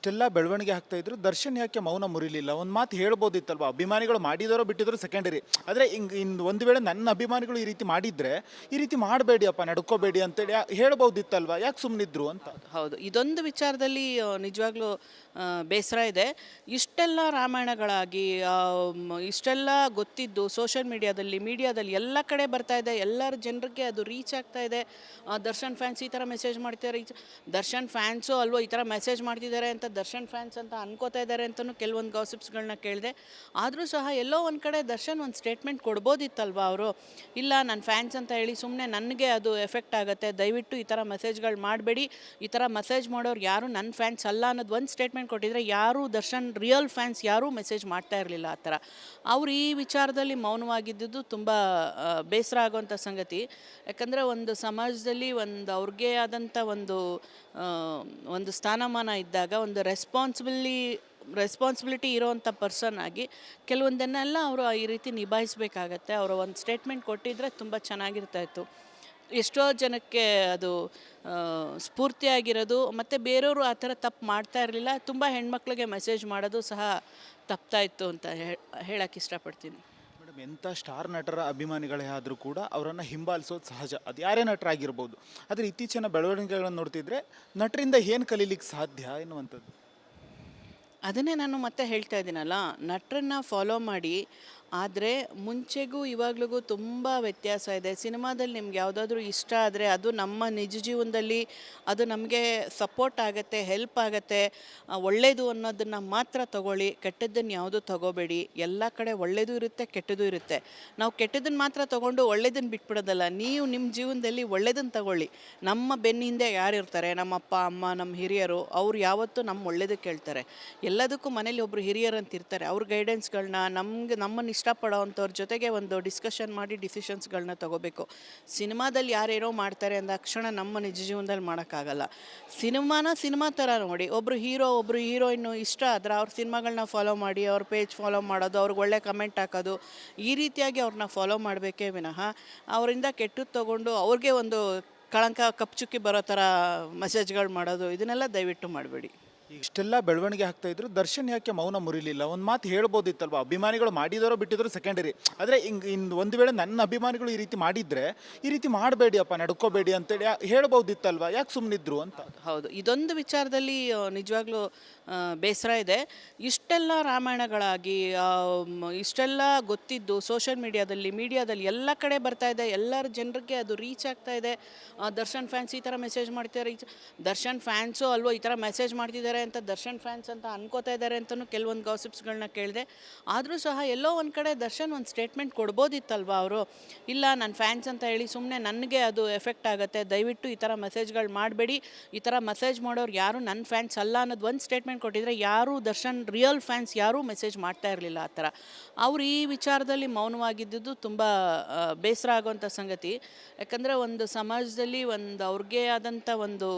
ಇಷ್ಟೆಲ್ಲ ಬೆಳವಣಿಗೆ ಆಗ್ತಾ ಇದ್ರು. ದರ್ಶನ್ ಯಾಕೆ ಮೌನ ಮುರಿಲಿಲ್ಲ? ಒಂದು ಮಾತು ಹೇಳ್ಬೋದಿತ್ತಲ್ವ? ಅಭಿಮಾನಿಗಳು ಮಾಡಿದರೋ ಬಿಟ್ಟಿದ್ರು ಸೆಕೆಂಡರಿ ಆದರೆ ಹಿಂಗೆ ಇನ್ನು ಒಂದು ವೇಳೆ ನನ್ನ ಅಭಿಮಾನಿಗಳು ಈ ರೀತಿ ಮಾಡಿದ್ರೆ, ಈ ರೀತಿ ಮಾಡಬೇಡಿ ಅಪ್ಪ ನಡ್ಕೋಬೇಡಿ ಅಂತೇಳಿ ಹೇಳ್ಬೋದಿತ್ತಲ್ವಾ? ಯಾಕೆ ಸುಮ್ಮನಿದ್ರು ಅಂತ? ಹೌದು. ಇದೊಂದು ವಿಚಾರದಲ್ಲಿ ನಿಜವಾಗ್ಲೂ ಬೇಸರ ಇದೆ. ಇಷ್ಟೆಲ್ಲ ರಾಮಾಯಣಗಳಾಗಿ ಇಷ್ಟೆಲ್ಲ ಗೊತ್ತಿದ್ದು ಸೋಷಿಯಲ್ ಮೀಡಿಯಾದಲ್ಲಿ ಮೀಡಿಯಾದಲ್ಲಿ ಎಲ್ಲ ಕಡೆ ಬರ್ತಾ ಇದೆ. ಎಲ್ಲರ ಜನರಿಗೆ ಅದು ರೀಚ್ ಆಗ್ತಾ ಇದೆ. ದರ್ಶನ್ ಫ್ಯಾನ್ಸ್ ಈ ಥರ ಮೆಸೇಜ್ ಮಾಡ್ತಿದ್ದಾರೆ. ದರ್ಶನ್ ಫ್ಯಾನ್ಸು ಅಲ್ವೋ ಈ ಥರ ಮೆಸೇಜ್ ಮಾಡ್ತಿದ್ದಾರೆ ಅಂತ ದರ್ಶನ್ ಫ್ಯಾನ್ಸ್ ಅಂತ ಅನ್ಕೋತಾ ಇದ್ದಾರೆ ಅಂತಲೂ ಕೆಲವೊಂದು ಗಾಸಿಪ್ಸ್ಗಳನ್ನ ಕೇಳಿದೆ. ಆದರೂ ಸಹ ಎಲ್ಲೋ ಒಂದು ಕಡೆ ದರ್ಶನ್ ಒಂದು ಸ್ಟೇಟ್ಮೆಂಟ್ ಕೊಡ್ಬೋದಿತ್ತಲ್ವಾ ಅವರು? ಇಲ್ಲ ನನ್ನ ಫ್ಯಾನ್ಸ್ ಅಂತ ಹೇಳಿ ಸುಮ್ಮನೆ ನನಗೆ ಅದು ಎಫೆಕ್ಟ್ ಆಗುತ್ತೆ. ದಯವಿಟ್ಟು ಈ ಥರ ಮೆಸೇಜ್ಗಳು ಮಾಡಬೇಡಿ. ಈ ಥರ ಮೆಸೇಜ್ ಮಾಡೋರು ಯಾರು? ನನ್ನ ಫ್ಯಾನ್ಸ್ ಅಲ್ಲ ಅನ್ನೋದು ಒಂದು ಸ್ಟೇಟ್ಮೆಂಟ್ ಕೊಟ್ಟಿದ್ರೆ ಯಾರೂ ದರ್ಶನ್ ರಿಯಲ್ ಫ್ಯಾನ್ಸ್ ಯಾರೂ ಮೆಸೇಜ್ ಮಾಡ್ತಾ ಇರಲಿಲ್ಲ ಆ ಥರ ಅವ್ರು ಈ ವಿಚಾರದಲ್ಲಿ ಮೌನವಾಗಿದ್ದುದು ತುಂಬ ಬೇಸರ ಆಗುವಂಥ ಸಂಗತಿ. ಯಾಕಂದರೆ ಒಂದು ಸಮಾಜದಲ್ಲಿ ಒಂದು ಅವ್ರಿಗೆ ಆದಂಥ ಒಂದು ಒಂದು ಸ್ಥಾನಮಾನ ಇದ್ದಾಗ, ಒಂದು ರೆಸ್ಪಾನ್ಸಿಬಿಲಿ ರೆಸ್ಪಾನ್ಸಿಬಿಲಿಟಿ ಇರೋವಂಥ ಪರ್ಸನ್ ಆಗಿ ಕೆಲವೊಂದನ್ನೆಲ್ಲ ಅವರು ಈ ರೀತಿ ನಿಭಾಯಿಸಬೇಕಾಗತ್ತೆ. ಅವರು ಒಂದು ಸ್ಟೇಟ್ಮೆಂಟ್ ಕೊಟ್ಟಿದ್ರೆ ತುಂಬ ಚೆನ್ನಾಗಿರ್ತಾ ಇತ್ತು. ಎಷ್ಟೋ ಜನಕ್ಕೆ ಅದು ಸ್ಫೂರ್ತಿಯಾಗಿರೋದು, ಮತ್ತು ಬೇರೆಯವರು ಆ ಥರ ತಪ್ಪು ಮಾಡ್ತಾ ಇರಲಿಲ್ಲ. ತುಂಬ ಹೆಣ್ಮಕ್ಳಿಗೆ ಮೆಸೇಜ್ ಮಾಡೋದು ಸಹ ತಪ್ತಾ ಇತ್ತು ಅಂತ ಹೇಳಕ್ಕೆ ಇಷ್ಟಪಡ್ತೀನಿ. ಎಂಥ ಸ್ಟಾರ್ ನಟರ ಅಭಿಮಾನಿಗಳೇ ಆದರೂ ಕೂಡ ಅವರನ್ನು ಹಿಂಬಾಲಿಸೋದು ಸಹಜ. ಅದು ಯಾರೇ ನಟರಾಗಿರ್ಬೋದು. ಆದರೆ ಇತ್ತೀಚಿನ ಬೆಳವಣಿಗೆಗಳನ್ನು ನೋಡ್ತಿದ್ರೆ ನಟರಿಂದ ಏನು ಕಲೀಲಿಕ್ಕೆ ಸಾಧ್ಯ ಎನ್ನುವಂಥದ್ದು. ಅದನ್ನೇ ನಾನು ಮತ್ತೆ ಹೇಳ್ತಾ ಇದ್ದೀನಲ್ಲ, ನಟರನ್ನ ಫಾಲೋ ಮಾಡಿ ಆದರೆ ಮುಂಚೆಗೂ ಇವಾಗ್ಲಿಗೂ ತುಂಬ ವ್ಯತ್ಯಾಸ ಇದೆ. ಸಿನಿಮಾದಲ್ಲಿ ನಿಮ್ಗೆ ಯಾವುದಾದ್ರೂ ಇಷ್ಟ ಆದರೆ ಅದು ನಮ್ಮ ನಿಜ ಜೀವನದಲ್ಲಿ ಅದು ನಮಗೆ ಸಪೋರ್ಟ್ ಆಗುತ್ತೆ ಹೆಲ್ಪ್ ಆಗುತ್ತೆ. ಒಳ್ಳೆಯದು ಅನ್ನೋದನ್ನು ಮಾತ್ರ ತಗೊಳ್ಳಿ, ಕೆಟ್ಟದ್ದನ್ನು ಯಾವುದು ತಗೋಬೇಡಿ. ಎಲ್ಲ ಕಡೆ ಒಳ್ಳೆಯದು ಇರುತ್ತೆ, ಕೆಟ್ಟದ್ದು ಇರುತ್ತೆ. ನಾವು ಕೆಟ್ಟದನ್ನು ಮಾತ್ರ ತಗೊಂಡು ಒಳ್ಳೇದನ್ನು ಬಿಟ್ಬಿಡೋದಲ್ಲ, ನೀವು ನಿಮ್ಮ ಜೀವನದಲ್ಲಿ ಒಳ್ಳೇದನ್ನು ತಗೊಳ್ಳಿ. ನಮ್ಮ ಬೆನ್ನ ಹಿಂದೆ ಯಾರು ಇರ್ತಾರೆ ನಮ್ಮ ಅಪ್ಪ, ಅಮ್ಮ, ನಮ್ಮ ಹಿರಿಯರು, ಅವ್ರು ಯಾವತ್ತೂ ನಮ್ಮ ಒಳ್ಳೇದಕ್ಕೆ ಕೇಳ್ತಾರೆ. ಎಲ್ಲದಕ್ಕೂ ಮನೇಲಿ ಒಬ್ಬರು ಹಿರಿಯರು ಅಂತ ಇರ್ತಾರೆ ಅವ್ರ ಗೈಡೆನ್ಸ್ಗಳನ್ನ ನಮಗೆ ನಮ್ಮನ್ನು ಇಷ್ಟಪಡೋವಂಥವ್ರ ಜೊತೆಗೆ ಒಂದು ಡಿಸ್ಕಷನ್ ಮಾಡಿ ಡಿಸಿಷನ್ಸ್ಗಳನ್ನ ತಗೋಬೇಕು. ಸಿನಿಮಾದಲ್ಲಿ ಯಾರೇನೋ ಮಾಡ್ತಾರೆ ಅಂದ ತಕ್ಷಣ ನಮ್ಮ ನಿಜ ಜೀವನದಲ್ಲಿ ಮಾಡೋಕ್ಕಾಗಲ್ಲ. ಸಿನಿಮಾನ ಸಿನಿಮಾ ಥರ ನೋಡಿ ಒಬ್ಬರು ಹೀರೋ ಒಬ್ಬರು ಹೀರೋಯಿನ್ನು ಇಷ್ಟ ಆದರೆ ಅವ್ರ ಸಿನಿಮಾಗಳನ್ನ ಫಾಲೋ ಮಾಡಿ, ಅವ್ರ ಪೇಜ್ ಫಾಲೋ ಮಾಡೋದು, ಅವ್ರಿಗೆ ಒಳ್ಳೆ ಕಮೆಂಟ್ ಹಾಕೋದು, ಈ ರೀತಿಯಾಗಿ ಅವ್ರನ್ನ ಫಾಲೋ ಮಾಡಬೇಕೇ ವಿನಃ ಅವರಿಂದ ಕೆಟ್ಟದ್ದು ತೊಗೊಂಡು ಅವ್ರಿಗೆ ಒಂದು ಕಳಂಕ ಕಪ್ಚುಕ್ಕಿ ಬರೋ ಥರ ಮೆಸೇಜ್ಗಳು ಮಾಡೋದು, ಇದನ್ನೆಲ್ಲ ದಯವಿಟ್ಟು ಮಾಡಬೇಡಿ. ಇಷ್ಟೆಲ್ಲ ಬೆಳವಣಿಗೆ ಆಗ್ತಾ ಇದ್ರು. ದರ್ಶನ್ ಯಾಕೆ ಮೌನ ಮುರಿಲಿಲ್ಲ? ಒಂದು ಮಾತು ಹೇಳ್ಬೋದಿತ್ತಲ್ವ? ಅಭಿಮಾನಿಗಳು ಮಾಡಿದಾರೋ ಬಿಟ್ಟಿದ್ರು ಸೆಕೆಂಡರಿ ಆದರೆ ಹಿಂಗೆ ಇನ್ನು ಒಂದು ವೇಳೆ ನನ್ನ ಅಭಿಮಾನಿಗಳು ಈ ರೀತಿ ಮಾಡಿದ್ರೆ ಈ ರೀತಿ ಮಾಡಬೇಡಿ ಅಪ್ಪ ನಡ್ಕೋಬೇಡಿ ಅಂತೇಳಿ ಹೇಳ್ಬೋದಿತ್ತಲ್ವಾ? ಯಾಕೆ ಸುಮ್ಮನಿದ್ರು ಅಂತ? ಹೌದು. ಇದೊಂದು ವಿಚಾರದಲ್ಲಿ ನಿಜವಾಗ್ಲೂ ಬೇಸರ ಇದೆ. ಇಷ್ಟೆಲ್ಲ ರಾಮಾಯಣಗಳಾಗಿ ಇಷ್ಟೆಲ್ಲ ಗೊತ್ತಿದ್ದು ಸೋಷಿಯಲ್ ಮೀಡಿಯಾದಲ್ಲಿ ಮೀಡಿಯಾದಲ್ಲಿ ಎಲ್ಲ ಕಡೆ ಬರ್ತಾ ಇದೆ. ಎಲ್ಲರ ಜನರಿಗೆ ಅದು ರೀಚ್ ಆಗ್ತಾ ಇದೆ. ದರ್ಶನ್ ಫ್ಯಾನ್ಸ್ ಈ ಥರ ಮೆಸೇಜ್ ಮಾಡ್ತಿದ್ದಾರೆ. ದರ್ಶನ್ ಫ್ಯಾನ್ಸು ಅಲ್ವೋ ಈ ಥರ ಮೆಸೇಜ್ ಮಾಡ್ತಿದ್ದಾರೆ. ಅಂತ ದರ್ಶನ್ ಫ್ಯಾನ್ಸ್ ಅಂತ ಅನ್ಕೋತಾ ಇದ್ದಾರೆ ಅಂತಲೂ ಕೆಲವೊಂದು ಗಾಸಿಪ್ಸ್ಗಳನ್ನ ಕೇಳಿದೆ. ಆದರೂ ಸಹ ಎಲ್ಲೋ ಒಂದು ಕಡೆ ದರ್ಶನ್ ಒಂದು ಸ್ಟೇಟ್ಮೆಂಟ್ ಕೊಡ್ಬೋದಿತ್ತಲ್ವ ಅವರು? ಇಲ್ಲ ನನ್ನ ಫ್ಯಾನ್ಸ್ ಅಂತ ಹೇಳಿ ಸುಮ್ಮನೆ ನನಗೆ ಅದು ಎಫೆಕ್ಟ್ ಆಗುತ್ತೆ. ದಯವಿಟ್ಟು ಈ ಥರ ಮೆಸೇಜ್ಗಳು ಮಾಡಬೇಡಿ. ಈ ಥರ ಮೆಸೇಜ್ ಮಾಡೋರು ಯಾರು? ನನ್ನ ಫ್ಯಾನ್ಸ್ ಅಲ್ಲ ಅನ್ನೋದು ಒಂದು ಸ್ಟೇಟ್ಮೆಂಟ್ ಕೊಟ್ಟಿದ್ರೆ ಯಾರು ದರ್ಶನ್ ರಿಯಲ್ ಫ್ಯಾನ್ಸ್ ಯಾರೂ ಮೆಸೇಜ್ ಮಾಡ್ತಾ ಇರಲಿಲ್ಲ ಆ ಥರ ಅವ್ರು ಈ ವಿಚಾರದಲ್ಲಿ ಮೌನವಾಗಿದ್ದುದು ತುಂಬ ಬೇಸರ ಆಗುವಂಥ ಸಂಗತಿ. ಯಾಕಂದರೆ ಒಂದು ಸಮಾಜದಲ್ಲಿ ಒಂದು ಅವ್ರಿಗೆ ಆದಂಥ ಒಂದು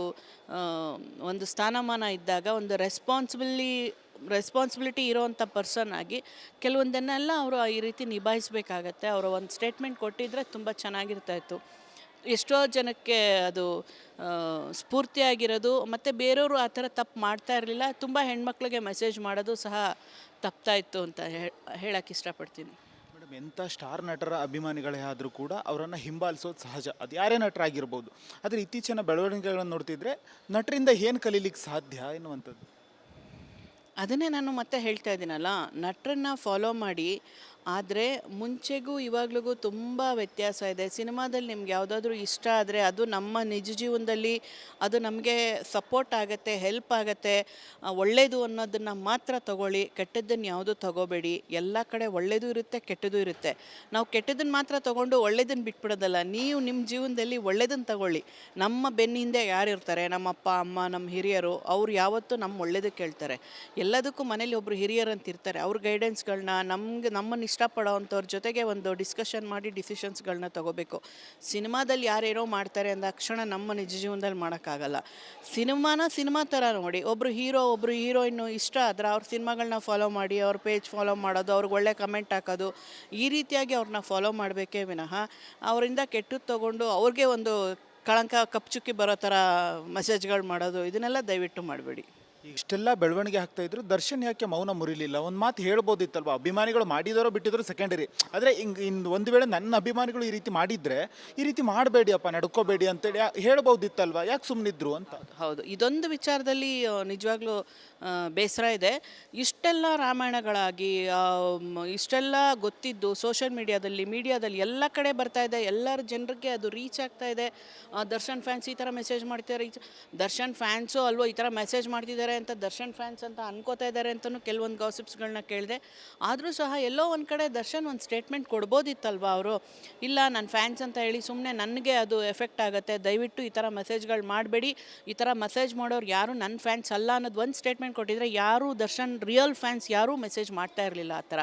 ಒಂದು ಸ್ಥಾನಮಾನ ಇದ್ದಾಗ, ಒಂದು ರೆಸ್ಪಾನ್ಸಿಬಿಲಿ ರೆಸ್ಪಾನ್ಸಿಬಿಲಿಟಿ ಇರೋವಂಥ ಪರ್ಸನ್ ಆಗಿ ಕೆಲವೊಂದನ್ನೆಲ್ಲ ಅವರು ಈ ರೀತಿ ನಿಭಾಯಿಸಬೇಕಾಗತ್ತೆ. ಅವರು ಒಂದು ಸ್ಟೇಟ್ಮೆಂಟ್ ಕೊಟ್ಟಿದ್ರೆ ತುಂಬ ಚೆನ್ನಾಗಿರ್ತಾ ಇತ್ತು. ಎಷ್ಟೋ ಜನಕ್ಕೆ ಅದು ಸ್ಫೂರ್ತಿಯಾಗಿರೋದು, ಮತ್ತು ಬೇರೆಯವರು ಆ ಥರ ತಪ್ಪು ಮಾಡ್ತಾ ಇರಲಿಲ್ಲ. ತುಂಬ ಹೆಣ್ಮಕ್ಳಿಗೆ ಮೆಸೇಜ್ ಮಾಡೋದು ಸಹ ತಪ್ತಾ ಇತ್ತು ಅಂತ ಹೇಳಕ್ಕೆ ಇಷ್ಟಪಡ್ತೀನಿ. ಎಂಥ ಸ್ಟಾರ್ ನಟರ ಅಭಿಮಾನಿಗಳೇ ಆದರೂ ಕೂಡ ಅವರನ್ನು ಹಿಂಬಾಲಿಸೋದು ಸಹಜ. ಅದು ಯಾರೇ ನಟರಾಗಿರ್ಬೋದು. ಆದರೆ ಇತ್ತೀಚಿನ ಬೆಳವಣಿಗೆಗಳನ್ನು ನೋಡ್ತಿದ್ರೆ ನಟರಿಂದ ಏನು ಕಲೀಲಿಕ್ಕೆ ಸಾಧ್ಯ ಎನ್ನುವಂಥದ್ದು. ಅದನ್ನೇ ನಾನು ಮತ್ತೆ ಹೇಳ್ತಾ ಇದ್ದೀನಲ್ಲ, ನಟರನ್ನ ಫಾಲೋ ಮಾಡಿ ಆದರೆ ಮುಂಚೆಗೂ ಇವಾಗ್ಲಿಗೂ ತುಂಬ ವ್ಯತ್ಯಾಸ ಇದೆ. ಸಿನಿಮಾದಲ್ಲಿ ನಿಮ್ಗೆ ಯಾವುದಾದ್ರೂ ಇಷ್ಟ ಆದರೆ ಅದು ನಮ್ಮ ನಿಜ ಜೀವನದಲ್ಲಿ ಅದು ನಮಗೆ ಸಪೋರ್ಟ್ ಆಗುತ್ತೆ ಹೆಲ್ಪ್ ಆಗುತ್ತೆ. ಒಳ್ಳೆಯದು ಒಳ್ಳೇದು ಅನ್ನೋದನ್ನು ಮಾತ್ರ ತಗೊಳ್ಳಿ, ಕೆಟ್ಟದ್ದನ್ನು ಯಾವುದೂ ತಗೋಬೇಡಿ. ಎಲ್ಲ ಕಡೆ ಒಳ್ಳೆಯದು ಇರುತ್ತೆ, ಕೆಟ್ಟದ್ದು ಇರುತ್ತೆ. ನಾವು ಕೆಟ್ಟದನ್ನು ಮಾತ್ರ ತಗೊಂಡು ಒಳ್ಳೇದನ್ನು ಬಿಟ್ಬಿಡೋದಲ್ಲ, ನೀವು ನಿಮ್ಮ ಜೀವನದಲ್ಲಿ ಒಳ್ಳೇದನ್ನು ತಗೊಳ್ಳಿ. ನಮ್ಮ ಬೆನ್ನ ಹಿಂದೆ ಯಾರು ಇರ್ತಾರೆ? ನಮ್ಮ ಅಪ್ಪ, ಅಮ್ಮ, ನಮ್ಮ ಹಿರಿಯರು, ಅವ್ರು ಯಾವತ್ತೂ ನಮ್ಮ ಒಳ್ಳೇದಕ್ಕೆ ಕೇಳ್ತಾರೆ. ಎಲ್ಲದಕ್ಕೂ ಮನೇಲಿ ಒಬ್ಬರು ಹಿರಿಯರು ಅಂತ ಇರ್ತಾರೆ. ಅವ್ರ ಗೈಡೆನ್ಸ್ಗಳನ್ನ ನಮಗೆ ನಮ್ಮನ್ನು ಇಷ್ಟಪಡೋವಂಥವ್ರ ಜೊತೆಗೆ ಒಂದು ಡಿಸ್ಕಷನ್ ಮಾಡಿ ಡಿಸಿಷನ್ಸ್ಗಳನ್ನ ತಗೋಬೇಕು. ಸಿನಿಮಾದಲ್ಲಿ ಯಾರೇನೋ ಮಾಡ್ತಾರೆ ಅಂದ ತಕ್ಷಣ ನಮ್ಮ ನಿಜ ಜೀವನದಲ್ಲಿ ಮಾಡೋಕ್ಕಾಗಲ್ಲ. ಸಿನಿಮಾನ ಸಿನಿಮಾ ಥರ ನೋಡಿ ಒಬ್ಬರು ಹೀರೋ ಒಬ್ಬರು ಹೀರೋಯಿನ್ನು ಇಷ್ಟ ಆದರೆ ಅವ್ರ ಸಿನಿಮಾಗಳನ್ನ ಫಾಲೋ ಮಾಡಿ, ಅವ್ರ ಪೇಜ್ ಫಾಲೋ ಮಾಡೋದು, ಅವ್ರಿಗೆ ಒಳ್ಳೆ ಕಮೆಂಟ್ ಹಾಕೋದು, ಈ ರೀತಿಯಾಗಿ ಅವ್ರನ್ನ ಫಾಲೋ ಮಾಡಬೇಕೇ ವಿನಃ ಅವರಿಂದ ಕೆಟ್ಟದ್ದು ತೊಗೊಂಡು ಅವ್ರಿಗೆ ಒಂದು ಕಳಂಕ, ಕಪ್ಚುಕ್ಕಿ ಬರೋ ಥರ ಮೆಸೇಜ್ಗಳು ಮಾಡೋದು, ಇದನ್ನೆಲ್ಲ ದಯವಿಟ್ಟು ಮಾಡಬೇಡಿ. ಇಷ್ಟೆಲ್ಲ ಬೆಳವಣಿಗೆ ಆಗ್ತಾ ಇದ್ರು, ದರ್ಶನ್ ಯಾಕೆ ಮೌನ ಮುರಿಲಿಲ್ಲ? ಒಂದು ಮಾತು ಹೇಳ್ಬೋದಿತ್ತಲ್ವಾ? ಅಭಿಮಾನಿಗಳು ಮಾಡಿದಾರೋ ಬಿಟ್ಟಿದ್ರು ಸೆಕೆಂಡರಿ ಆದರೆ ಹಿಂಗ್ ಇನ್ನು ಒಂದು ವೇಳೆ ನನ್ನ ಅಭಿಮಾನಿಗಳು ಈ ರೀತಿ ಮಾಡಿದ್ರೆ, ಈ ರೀತಿ ಮಾಡಬೇಡಿ ಅಪ್ಪ ನಡ್ಕೋಬೇಡಿ ಅಂತೇಳಿ ಹೇಳ್ಬೋದಿತ್ತಲ್ವಾ? ಯಾಕೆ ಸುಮ್ಮನಿದ್ರು ಅಂತ? ಹೌದು, ಇದೊಂದು ವಿಚಾರದಲ್ಲಿ ನಿಜವಾಗ್ಲೂ ಬೇಸರ ಇದೆ. ಇಷ್ಟೆಲ್ಲ ರಾಮಾಯಣಗಳಾಗಿ ಇಷ್ಟೆಲ್ಲ ಗೊತ್ತಿದ್ದು ಸೋಷಿಯಲ್ ಮೀಡಿಯಾದಲ್ಲಿ ಮೀಡಿಯಾದಲ್ಲಿ ಎಲ್ಲ ಕಡೆ ಬರ್ತಾ ಇದೆ. ಎಲ್ಲರ ಜನರಿಗೆ ಅದು ರೀಚ್ ಆಗ್ತಾ ಇದೆ. ದರ್ಶನ್ ಫ್ಯಾನ್ಸ್ ಈ ಥರ ಮೆಸೇಜ್ ಮಾಡ್ತಿದ್ದಾರೆ. ದರ್ಶನ್ ಫ್ಯಾನ್ಸು ಅಲ್ವೋ ಈ ಥರ ಮೆಸೇಜ್ ಮಾಡ್ತಿದ್ದಾರೆ ಅಂತ ದರ್ಶನ್ ಫ್ಯಾನ್ಸ್ ಅಂತ ಅನ್ಕೋತಾ ಇದ್ದಾರೆ ಅಂತಲೂ ಕೆಲವೊಂದು ಗಾಸಿಪ್ಸ್ಗಳನ್ನ ಕೇಳಿದೆ. ಆದರೂ ಸಹ ಎಲ್ಲೋ ಒಂದು ಕಡೆ ದರ್ಶನ್ ಒಂದು ಸ್ಟೇಟ್ಮೆಂಟ್ ಕೊಡ್ಬೋದಿತ್ತಲ್ವಾ ಅವರು? ಇಲ್ಲ ನನ್ನ ಫ್ಯಾನ್ಸ್ ಅಂತ ಹೇಳಿ ಸುಮ್ಮನೆ ನನಗೆ ಅದು ಎಫೆಕ್ಟ್ ಆಗುತ್ತೆ. ದಯವಿಟ್ಟು ಈ ಥರ ಮೆಸೇಜ್ಗಳು ಮಾಡಬೇಡಿ. ಈ ಥರ ಮೆಸೇಜ್ ಮಾಡೋರು ಯಾರು ನನ್ನ ಫ್ಯಾನ್ಸ್ ಅಲ್ಲ ಅನ್ನೋದು ಒಂದು ಸ್ಟೇಟ್ಮೆಂಟ್ ಕೊಟ್ಟಿದ್ರೆ ಯಾರೂ ದರ್ಶನ್ ರಿಯಲ್ ಫ್ಯಾನ್ಸ್ ಯಾರೂ ಮೆಸೇಜ್ ಮಾಡ್ತಾ ಇರಲಿಲ್ಲ ಆ ಥರ.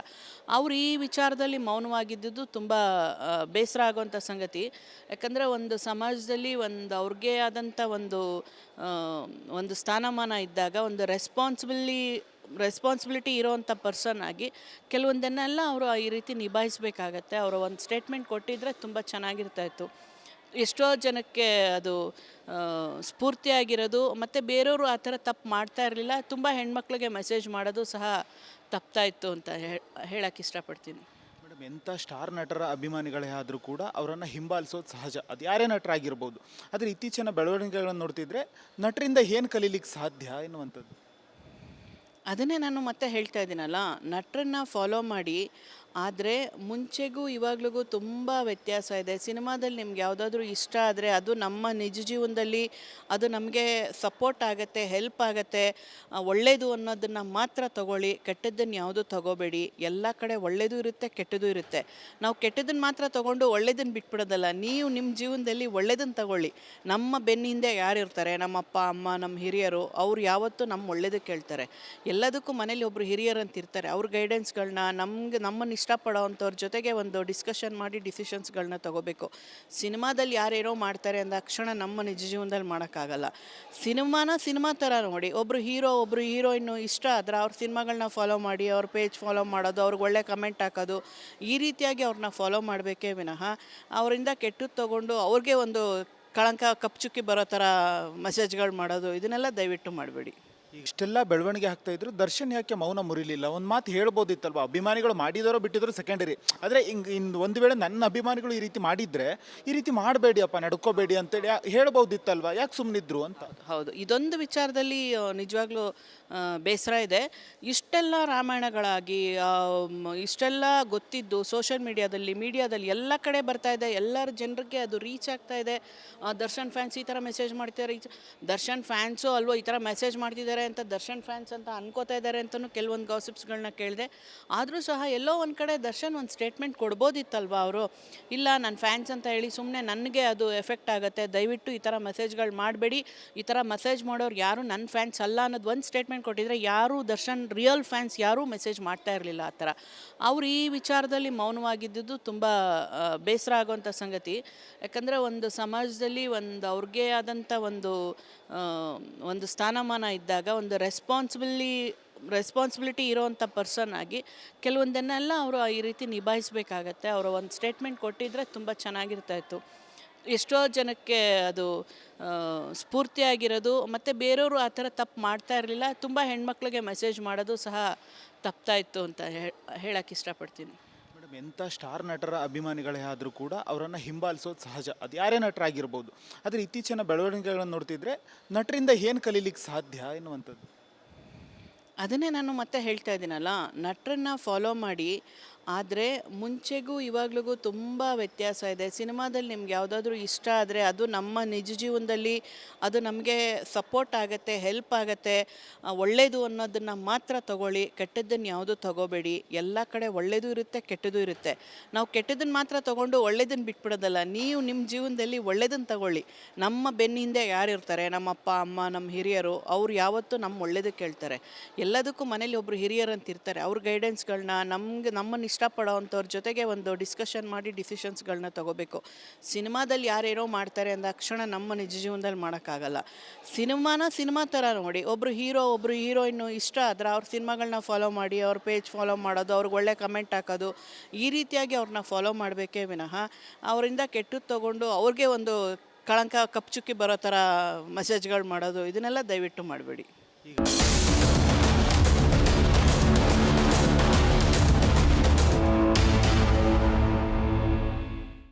ಅವರು ಈ ವಿಚಾರದಲ್ಲಿ ಮೌನವಾಗಿದ್ದುದು ತುಂಬ ಬೇಸರ ಆಗುವಂಥ ಸಂಗತಿ. ಯಾಕಂದರೆ ಒಂದು ಸಮಾಜದಲ್ಲಿ ಒಂದು ಅವ್ರಿಗೆ ಆದಂಥ ಒಂದು ಒಂದು ಸ್ಥಾನಮಾನ ಇದ್ದಾಗ, ಒಂದು ರೆಸ್ಪಾನ್ಸಿಬಿಲಿ ರೆಸ್ಪಾನ್ಸಿಬಿಲಿಟಿ ಇರೋವಂಥ ಪರ್ಸನ್ ಆಗಿ ಕೆಲವೊಂದನ್ನೆಲ್ಲ ಅವರು ಈ ರೀತಿ ನಿಭಾಯಿಸಬೇಕಾಗತ್ತೆ. ಅವರು ಒಂದು ಸ್ಟೇಟ್ಮೆಂಟ್ ಕೊಟ್ಟಿದ್ರೆ ತುಂಬ ಚೆನ್ನಾಗಿರ್ತಾ ಇತ್ತು. ಎಷ್ಟೋ ಜನಕ್ಕೆ ಅದು ಸ್ಫೂರ್ತಿಯಾಗಿರೋದು ಮತ್ತು ಬೇರೆಯವರು ಆ ಥರ ತಪ್ಪು ಮಾಡ್ತಾ ಇರಲಿಲ್ಲ. ತುಂಬ ಹೆಣ್ಮಕ್ಳಿಗೆ ಮೆಸೇಜ್ ಮಾಡೋದು ಸಹ ತಪ್ತಾ ಇತ್ತು ಅಂತ ಹೇಳಕ್ಕೆ ಇಷ್ಟಪಡ್ತೀನಿ. ಮೇಡಮ್ ಎಂಥ ಸ್ಟಾರ್ ನಟರ ಅಭಿಮಾನಿಗಳೇ ಆದರೂ ಕೂಡ ಅವರನ್ನು ಹಿಂಬಾಲಿಸೋದು ಸಹಜ. ಅದು ಯಾರೇ ನಟರಾಗಿರ್ಬೋದು. ಆದರೆ ಇತ್ತೀಚಿನ ಬೆಳವಣಿಗೆಗಳನ್ನು ನೋಡ್ತಿದ್ರೆ ನಟರಿಂದ ಏನು ಕಲೀಲಿಕ್ಕೆ ಸಾಧ್ಯ ಎನ್ನುವಂಥದ್ದು? ಅದನ್ನೇ ನಾನು ಮತ್ತೆ ಹೇಳ್ತಾ ಇದ್ದೀನಲ್ಲ ನಟರನ್ನ ಫಾಲೋ ಮಾಡಿ ಆದರೆ ಮುಂಚೆಗೂ ಇವಾಗ್ಲಿಗೂ ತುಂಬ ವ್ಯತ್ಯಾಸ ಇದೆ. ಸಿನಿಮಾದಲ್ಲಿ ನಿಮ್ಗೆ ಯಾವುದಾದ್ರೂ ಇಷ್ಟ ಆದರೆ ಅದು ನಮ್ಮ ನಿಜ ಜೀವನದಲ್ಲಿ ಅದು ನಮಗೆ ಸಪೋರ್ಟ್ ಆಗುತ್ತೆ ಹೆಲ್ಪ್ ಆಗುತ್ತೆ. ಒಳ್ಳೆಯದು ಅನ್ನೋದನ್ನು ಮಾತ್ರ ತಗೊಳ್ಳಿ, ಕೆಟ್ಟದ್ದನ್ನು ಯಾವುದು ತಗೋಬೇಡಿ. ಎಲ್ಲ ಕಡೆ ಒಳ್ಳೆಯದು ಇರುತ್ತೆ, ಕೆಟ್ಟದ್ದು ಇರುತ್ತೆ. ನಾವು ಕೆಟ್ಟದನ್ನು ಮಾತ್ರ ತಗೊಂಡು ಒಳ್ಳೆಯದನ್ನು ಬಿಟ್ಬಿಡೋದಲ್ಲ, ನೀವು ನಿಮ್ಮ ಜೀವನದಲ್ಲಿ ಒಳ್ಳೆಯದನ್ನು ತಗೊಳ್ಳಿ. ನಮ್ಮ ಬೆನ್ನ ಹಿಂದೆ ಯಾರು ಇರ್ತಾರೆ ನಮ್ಮ ಅಪ್ಪ, ಅಮ್ಮ, ನಮ್ಮ ಹಿರಿಯರು, ಅವ್ರು ಯಾವತ್ತೂ ನಮ್ಮ ಒಳ್ಳೇದಕ್ಕೆ ಕೇಳ್ತಾರೆ ಎಲ್ಲದಕ್ಕೂ ಮನೇಲಿ ಒಬ್ಬರು ಹಿರಿಯರು ಅಂತ ಇರ್ತಾರೆ. ಅವ್ರ ಗೈಡೆನ್ಸ್ಗಳನ್ನ ನಮ್ಗೆ ನಮ್ಮನ್ನು ಇಷ್ಟಪಡೋ ಅಂಥವ್ರ ಜೊತೆಗೆ ಒಂದು ಡಿಸ್ಕಷನ್ ಮಾಡಿ ಡಿಸಿಷನ್ಸ್ಗಳನ್ನ ತಗೋಬೇಕು. ಸಿನಿಮಾದಲ್ಲಿ ಯಾರೇನೋ ಮಾಡ್ತಾರೆ ಅಂದಾಕ್ಷಣ ನಮ್ಮ ನಿಜ ಜೀವನದಲ್ಲಿ ಮಾಡೋಕ್ಕಾಗಲ್ಲ. ಸಿನಿಮಾನ ಸಿನಿಮಾ ಥರ ನೋಡಿ ಒಬ್ಬರು ಹೀರೋ ಒಬ್ಬರು ಹೀರೋಯಿನ್ನು ಇಷ್ಟ ಆದರೆ ಅವ್ರ ಸಿನಿಮಾಗಳನ್ನ ಫಾಲೋ ಮಾಡಿ, ಅವ್ರ ಪೇಜ್ ಫಾಲೋ ಮಾಡೋದು, ಅವ್ರಿಗೆ ಒಳ್ಳೆ ಕಮೆಂಟ್ ಹಾಕೋದು, ಈ ರೀತಿಯಾಗಿ ಅವ್ರನ್ನ ಫಾಲೋ ಮಾಡಬೇಕೇ ವಿನಃ ಅವರಿಂದ ಕೆಟ್ಟದ್ದು ತೊಗೊಂಡು ಅವ್ರಿಗೆ ಒಂದು ಕಳಂಕ ಕಪ್ಚುಕ್ಕಿ ಬರೋ ಥರ ಮೆಸೇಜ್ಗಳು ಮಾಡೋದು, ಇದನ್ನೆಲ್ಲ ದಯವಿಟ್ಟು ಮಾಡಬೇಡಿ. ಇಷ್ಟೆಲ್ಲ ಬೆಳವಣಿಗೆ ಆಗ್ತಾ ಇದ್ರು, ದರ್ಶನ್ ಯಾಕೆ ಮೌನ ಮುರಿಲಿಲ್ಲ? ಒಂದು ಮಾತು ಹೇಳ್ಬೋದಿತ್ತಲ್ವಾ? ಅಭಿಮಾನಿಗಳು ಮಾಡಿದಾರೋ ಬಿಟ್ಟಿದ್ರು ಸೆಕೆಂಡರಿ ಆದರೆ ಹಿಂಗ್ ಇನ್ನು ಒಂದು ವೇಳೆ ನನ್ನ ಅಭಿಮಾನಿಗಳು ಈ ರೀತಿ ಮಾಡಿದ್ರೆ, ಈ ರೀತಿ ಮಾಡಬೇಡಿ ಅಪ್ಪ ನಡ್ಕೋಬೇಡಿ ಅಂತೇಳಿ ಹೇಳ್ಬೋದಿತ್ತಲ್ವಾ? ಯಾಕೆ ಸುಮ್ಮನಿದ್ರು ಅಂತ? ಹೌದು ಇದೊಂದು ವಿಚಾರದಲ್ಲಿ ನಿಜವಾಗ್ಲೂ ಬೇಸರ ಇದೆ. ಇಷ್ಟೆಲ್ಲ ರಾಮಾಯಣಗಳಾಗಿ ಇಷ್ಟೆಲ್ಲ ಗೊತ್ತಿದ್ದು ಸೋಷಿಯಲ್ ಮೀಡಿಯಾದಲ್ಲಿ ಮೀಡಿಯಾದಲ್ಲಿ ಎಲ್ಲ ಕಡೆ ಬರ್ತಾ ಇದೆ. ಎಲ್ಲರ ಜನರಿಗೆ ಅದು ರೀಚ್ ಆಗ್ತಾ ಇದೆ. ದರ್ಶನ್ ಫ್ಯಾನ್ಸ್ ಈ ಥರ ಮೆಸೇಜ್ ಮಾಡ್ತಿದ್ದಾರೆ. ದರ್ಶನ್ ಫ್ಯಾನ್ಸು ಅಲ್ವೋ ಈ ಥರ ಮೆಸೇಜ್ ಮಾಡ್ತಿದ್ದಾರೆ. ಅಂತ ದರ್ಶನ್ ಫ್ಯಾನ್ಸ್ ಅಂತ ಅನ್ಕೋತಾ ಇದ್ದಾರೆ ಅಂತಲೂ ಕೆಲವೊಂದು ಗಾಸಿಪ್ಸ್ಗಳನ್ನ ಕೇಳಿದೆ. ಆದರೂ ಸಹ ಎಲ್ಲೋ ಒಂದು ಕಡೆ ದರ್ಶನ್ ಒಂದು ಸ್ಟೇಟ್ಮೆಂಟ್ ಕೊಡ್ಬೋದಿತ್ತಲ್ವಾ ಅವರು? ಇಲ್ಲ ನನ್ನ ಫ್ಯಾನ್ಸ್ ಅಂತ ಹೇಳಿ ಸುಮ್ಮನೆ ನನಗೆ ಅದು ಎಫೆಕ್ಟ್ ಆಗುತ್ತೆ. ದಯವಿಟ್ಟು ಈ ಥರ ಮೆಸೇಜ್ಗಳು ಮಾಡಬೇಡಿ. ಈ ಥರ ಮೆಸೇಜ್ ಮಾಡೋರು ಯಾರು? ನನ್ನ ಫ್ಯಾನ್ಸ್ ಅಲ್ಲ ಅನ್ನೋದು ಒಂದು ಸ್ಟೇಟ್ಮೆಂಟ್ ಕೊಟ್ಟಿದ್ರೆ ಯಾರೂ ದರ್ಶನ್ ರಿಯಲ್ ಫ್ಯಾನ್ಸ್ ಯಾರೂ ಮೆಸೇಜ್ ಮಾಡ್ತಾ ಇರಲಿಲ್ಲ ಆ ಥರ ಅವರು ಈ ವಿಚಾರದಲ್ಲಿ ಮೌನವಾಗಿದ್ದುದು ತುಂಬ ಬೇಸರ ಆಗುವಂಥ ಸಂಗತಿ. ಯಾಕಂದರೆ ಒಂದು ಸಮಾಜದಲ್ಲಿ ಒಂದು ಅವ್ರಿಗೆ ಆದಂಥ ಒಂದು ಒಂದು ಸ್ಥಾನಮಾನ ಇದ್ದಾಗ ಒಂದು ರೆಸ್ಪಾನ್ಸಿಬಿಲಿ ರೆಸ್ಪಾನ್ಸಿಬಿಲಿಟಿ ಇರೋವಂಥ ಪರ್ಸನ್ ಆಗಿ ಕೆಲವೊಂದನ್ನೆಲ್ಲ ಅವರು ಈ ರೀತಿ ನಿಭಾಯಿಸಬೇಕಾಗತ್ತೆ. ಅವರು ಒಂದು ಸ್ಟೇಟ್ಮೆಂಟ್ ಕೊಟ್ಟಿದ್ರೆ ತುಂಬ ಚೆನ್ನಾಗಿರ್ತಾ ಇತ್ತು. ಎಷ್ಟೋ ಜನಕ್ಕೆ ಅದು ಸ್ಫೂರ್ತಿಯಾಗಿರೋದು, ಮತ್ತು ಬೇರೆಯವರು ಆ ಥರ ತಪ್ಪು ಮಾಡ್ತಾ ಇರಲಿಲ್ಲ. ತುಂಬ ಹೆಣ್ಮಕ್ಳಿಗೆ ಮೆಸೇಜ್ ಮಾಡೋದು ಸಹ ತಪ್ತಾ ಇತ್ತು ಅಂತ ಹೇಳಕ್ಕೆ ಇಷ್ಟಪಡ್ತೀನಿ. ಎಂಥ ಸ್ಟಾರ್ ನಟರ ಅಭಿಮಾನಿಗಳೇ ಆದರೂ ಕೂಡ ಅವರನ್ನು ಹಿಂಬಾಲಿಸೋದು ಸಹಜ. ಅದು ಯಾರೇ ನಟರಾಗಿರ್ಬೋದು. ಆದರೆ ಇತ್ತೀಚಿನ ಬೆಳವಣಿಗೆಗಳನ್ನು ನೋಡ್ತಿದ್ರೆ ನಟರಿಂದ ಏನು ಕಲೀಲಿಕ್ಕೆ ಸಾಧ್ಯ ಎನ್ನುವಂಥದ್ದು. ಅದನ್ನೇ ನಾನು ಮತ್ತೆ ಹೇಳ್ತಾ ಇದ್ದೀನಲ್ಲ, ನಟರನ್ನ ಫಾಲೋ ಮಾಡಿ ಆದರೆ ಮುಂಚೆಗೂ ಇವಾಗ್ಲಿಗೂ ತುಂಬ ವ್ಯತ್ಯಾಸ ಇದೆ. ಸಿನಿಮಾದಲ್ಲಿ ನಿಮ್ಗೆ ಯಾವುದಾದ್ರೂ ಇಷ್ಟ ಆದರೆ ಅದು ನಮ್ಮ ನಿಜ ಜೀವನದಲ್ಲಿ ಅದು ನಮಗೆ ಸಪೋರ್ಟ್ ಆಗುತ್ತೆ ಹೆಲ್ಪ್ ಆಗುತ್ತೆ. ಒಳ್ಳೆಯದು ಅನ್ನೋದನ್ನು ಮಾತ್ರ ತಗೊಳ್ಳಿ, ಕೆಟ್ಟದ್ದನ್ನು ಯಾವುದು ತಗೋಬೇಡಿ. ಎಲ್ಲ ಕಡೆ ಒಳ್ಳೆಯದು ಇರುತ್ತೆ, ಕೆಟ್ಟದ್ದು ಇರುತ್ತೆ. ನಾವು ಕೆಟ್ಟದನ್ನು ಮಾತ್ರ ತಗೊಂಡು ಒಳ್ಳೆಯದನ್ನು ಬಿಟ್ಬಿಡೋದಲ್ಲ, ನೀವು ನಿಮ್ಮ ಜೀವನದಲ್ಲಿ ಒಳ್ಳೆಯದನ್ನು ತಗೊಳ್ಳಿ. ನಮ್ಮ ಬೆನ್ನ ಹಿಂದೆ ಯಾರು ಇರ್ತಾರೆ ನಮ್ಮ ಅಪ್ಪ ಅಮ್ಮ ನಮ್ಮ ಹಿರಿಯರು, ಅವ್ರು ಯಾವತ್ತೂ ನಮ್ಮ ಒಳ್ಳೇದಕ್ಕೆ ಕೇಳ್ತಾರೆ ಎಲ್ಲದಕ್ಕೂ ಮನೇಲಿ ಒಬ್ಬರು ಹಿರಿಯರು ಅಂತ ಇರ್ತಾರೆ ಅವ್ರ ಗೈಡೆನ್ಸ್ಗಳನ್ನ ನಮಗೆ, ನಮ್ಮನ್ನು ಇಷ್ಟಪಡೋ ಅಂಥವ್ರ ಜೊತೆಗೆ ಒಂದು ಡಿಸ್ಕಷನ್ ಮಾಡಿ ಡಿಸಿಷನ್ಸ್ಗಳನ್ನ ತಗೋಬೇಕು. ಸಿನಿಮಾದಲ್ಲಿ ಯಾರೇನೋ ಮಾಡ್ತಾರೆ ಅಂದ ತಕ್ಷಣ ನಮ್ಮ ನಿಜ ಜೀವನದಲ್ಲಿ ಮಾಡೋಕ್ಕಾಗಲ್ಲ. ಸಿನಿಮಾನ ಸಿನಿಮಾ ಥರ ನೋಡಿ ಒಬ್ಬರು ಹೀರೋ ಒಬ್ಬರು ಹೀರೋಯಿನ್ನು ಇಷ್ಟ ಆದರೆ ಅವ್ರ ಸಿನಿಮಾಗಳನ್ನ ಫಾಲೋ ಮಾಡಿ, ಅವ್ರ ಪೇಜ್ ಫಾಲೋ ಮಾಡೋದು, ಅವ್ರಿಗೆ ಒಳ್ಳೆ ಕಮೆಂಟ್ ಹಾಕೋದು, ಈ ರೀತಿಯಾಗಿ ಅವ್ರನ್ನ ಫಾಲೋ ಮಾಡಬೇಕೇ ವಿನಃ ಅವರಿಂದ ಕೆಟ್ಟದ್ದು ತೊಗೊಂಡು ಅವ್ರಿಗೆ ಒಂದು ಕಳಂಕ ಕಪ್ಚುಕ್ಕಿ ಬರೋ ಥರ ಮೆಸೇಜ್ಗಳು ಮಾಡೋದು, ಇದನ್ನೆಲ್ಲ ದಯವಿಟ್ಟು ಮಾಡಬೇಡಿ.